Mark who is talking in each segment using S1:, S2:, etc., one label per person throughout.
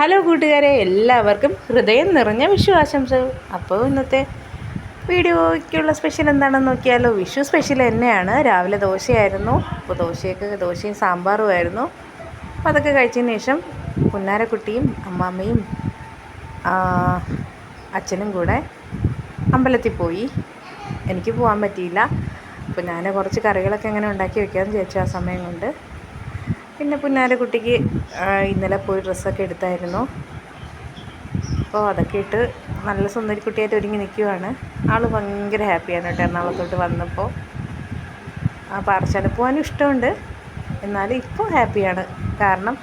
S1: Hello കൂട്ടുകാരെ എല്ലാവർക്കും ഹൃദയം നിറഞ്ഞ വിഷു ആശംസകൾ. അപ്പോൾ ഇന്നത്തെ വീഡിയോയ്ക്കുള്ള സ്പെഷ്യൽ എന്താണെന്ന് നോക്കിയാലോ? വിഷു സ്പെഷ്യൽ തന്നെയാണ്. രാവിലെ ദോശയായിരുന്നു. അപ്പോൾ ദോശയൊക്കെ ദോശയും സാമ്പാറുമായിരുന്നു അപ്പോൾ അതൊക്കെ കഴിച്ചതിന് ശേഷം പുന്നാരക്കുട്ടിയും അമ്മാമ്മയും അച്ഛനും കൂടെ അമ്പലത്തിൽ പോയി. എനിക്ക് പോകാൻ പറ്റിയില്ല. അപ്പോൾ ഞാൻ കുറച്ച് കറികളൊക്കെ എങ്ങനെ ഉണ്ടാക്കി വെക്കാമെന്ന് വിചാരിച്ചു ആ സമയം കൊണ്ട്. പിന്നെ പുന്നാരക്കുട്ടിക്ക് കുട്ടിക്ക് ഇന്നലെ പോയി ഡ്രസ്സൊക്കെ എടുത്തായിരുന്നു. അപ്പോൾ അതൊക്കെ ഇട്ട് നല്ല സുന്ദരിക്കുട്ടിയായിട്ട് ഒരുങ്ങി നിൽക്കുവാണ് ആൾ ഭയങ്കര ഹാപ്പിയാണ് കേട്ടോ എറണാകുളത്തോട്ട് വന്നപ്പോൾ ആ പാറശാല പോകാനും ഇഷ്ടമുണ്ട്. എന്നാലും ഇപ്പോൾ ഹാപ്പിയാണ്. കാരണം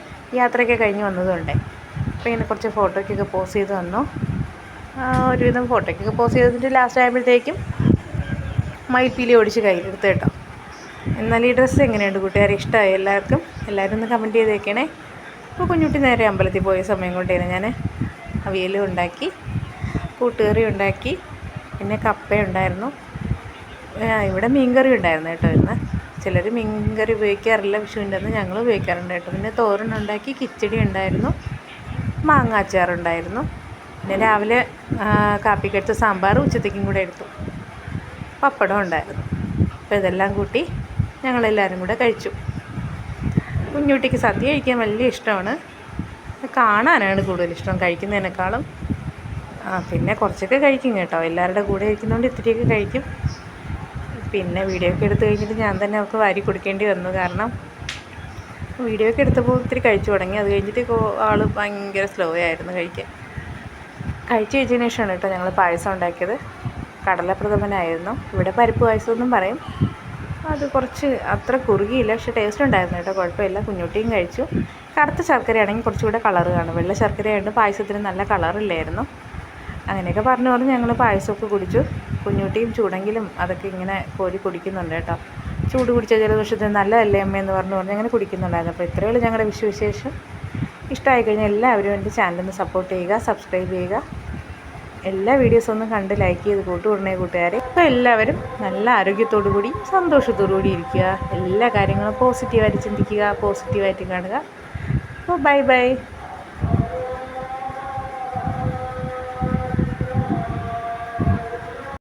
S1: യാത്രയൊക്കെ കഴിഞ്ഞ് വന്നതുകൊണ്ടേ. അപ്പോൾ ഇങ്ങനെ കുറച്ച് ഫോട്ടോയ്ക്കൊക്കെ പോസ് ചെയ്ത് വന്നു. ഒരുവിധം ഫോട്ടോയ്ക്കൊക്കെ പോസ് ചെയ്തിട്ട് ലാസ്റ്റ് ആയപ്പോഴത്തേക്കും മയിൽപ്പീലി ഓടിച്ച് കയ്യിലെടുത്ത് കേട്ടോ. എന്നാൽ ഈ ഡ്രസ്സ് എങ്ങനെയുണ്ട് കൂട്ടുകാരെ? ഇഷ്ടമായി എല്ലാവർക്കും? എല്ലാവരും ഒന്ന് കമന്റ് ചെയ്തേക്കണേ. അപ്പോൾ കുഞ്ഞുട്ടി നേരെ അമ്പലത്തിൽ പോയ സമയം കൊണ്ടേനെ ഞാൻ അവിയലും ഉണ്ടാക്കി കൂട്ടുകറി ഉണ്ടാക്കി പിന്നെ കപ്പ ഉണ്ടായിരുന്നു ഇവിടെ മീൻകറി ഉണ്ടായിരുന്നു കേട്ടോ ഇന്ന്. ചിലർ മീൻകറി ഉപയോഗിക്കാറില്ല വിഷുവിന്റെ അന്ന് ഞങ്ങൾ ഉപയോഗിക്കാറുണ്ട് കേട്ടോ. പിന്നെ തോരൻ ഉണ്ടാക്കി കിച്ചടി ഉണ്ടായിരുന്നു മാങ്ങ അച്ചാറുണ്ടായിരുന്നു പിന്നെ രാവിലെ കാപ്പി കാപ്പിക്കടുത്ത് സാമ്പാർ ഉച്ചത്തേക്കും കൂടെ എടുത്തു. പപ്പടം ഉണ്ടായിരുന്നു. അപ്പോൾ ഇതെല്ലാം കൂട്ടി ഞങ്ങളെല്ലാവരും കൂടെ കഴിച്ചു. കുഞ്ഞുട്ടിക്ക് സദ്യ കഴിക്കാൻ വലിയ ഇഷ്ടമാണ്. കാണാനാണ് കൂടുതൽ ഇഷ്ടം കഴിക്കുന്നതിനേക്കാളും. ആ പിന്നെ കുറച്ചൊക്കെ കഴിക്കും കേട്ടോ. എല്ലാവരുടെ കൂടെ ഇരിക്കുന്നതുകൊണ്ട് ഇത്തിരിയൊക്കെ കഴിക്കും. പിന്നെ വീഡിയോ ഒക്കെ എടുത്തു കഴിഞ്ഞിട്ട് ഞാൻ തന്നെ അവർക്ക് വാരി കൊടുക്കേണ്ടി വന്നു. കാരണം വീഡിയോ ഒക്കെ എടുത്തപ്പോൾ ഇത്തിരി കഴിച്ചു തുടങ്ങി. അത് കഴിഞ്ഞിട്ട് ആൾ ഭയങ്കര സ്ലോ ആയിരുന്നു കഴിക്കാൻ. കഴിച്ചു കഴിച്ചതിന് ശേഷമാണ് കേട്ടോ ഞങ്ങൾ പായസം ഉണ്ടാക്കിയത്. കടലപ്രഥമനായിരുന്നു. ഇവിടെ പരിപ്പ് പായസം എന്നും പറയും. അത് കുറച്ച് അത്ര കുറുകിയില്ല പക്ഷെ ടേസ്റ്റ് ഉണ്ടായിരുന്നു കേട്ടോ കുഴപ്പമില്ല. കുഞ്ഞുട്ടിയും കഴിച്ചു. കറുത്ത ശർക്കരയാണെങ്കിൽ കുറച്ചുകൂടെ കളർ കാണും. വെള്ള ശർക്കരയായിട്ട് പായസത്തിന് നല്ല കളറില്ലായിരുന്നു അങ്ങനെയൊക്കെ പറഞ്ഞു പറഞ്ഞ് ഞങ്ങൾ പായസമൊക്കെ കുടിച്ചു. കുഞ്ഞുട്ടിയും ചൂടെങ്കിലും അതൊക്കെ ഇങ്ങനെ കോരി കുടിക്കുന്നുണ്ട് കേട്ടോ. ചൂട് കുടിച്ച ജലദോഷത്തിന് നല്ലതല്ലേ എന്ന് പറഞ്ഞു പറഞ്ഞ് അങ്ങനെ കുടിക്കുന്നുണ്ടായിരുന്നു. അപ്പോൾ ഇത്രയുള്ള ഞങ്ങളുടെ വിശേഷം. ഇഷ്ടമായി കഴിഞ്ഞാൽ എല്ലാവരും എന്റെ ചാനലൊന്ന് സപ്പോർട്ട് ചെയ്യുക സബ്സ്ക്രൈബ് ചെയ്യുക. എല്ലാ വീഡിയോസും ഒന്ന് കണ്ട് ലൈക്ക് ചെയ്ത് കൂട്ടുകൂടണേ കൂട്ടുകാരെ. അപ്പോൾ എല്ലാവരും നല്ല ആരോഗ്യത്തോടു കൂടി സന്തോഷത്തോടു കൂടി ഇരിക്കുക. എല്ലാ കാര്യങ്ങളും പോസിറ്റീവായിട്ട് ചിന്തിക്കുക പോസിറ്റീവായിട്ട് കാണുക. അപ്പോൾ ബൈ ബൈ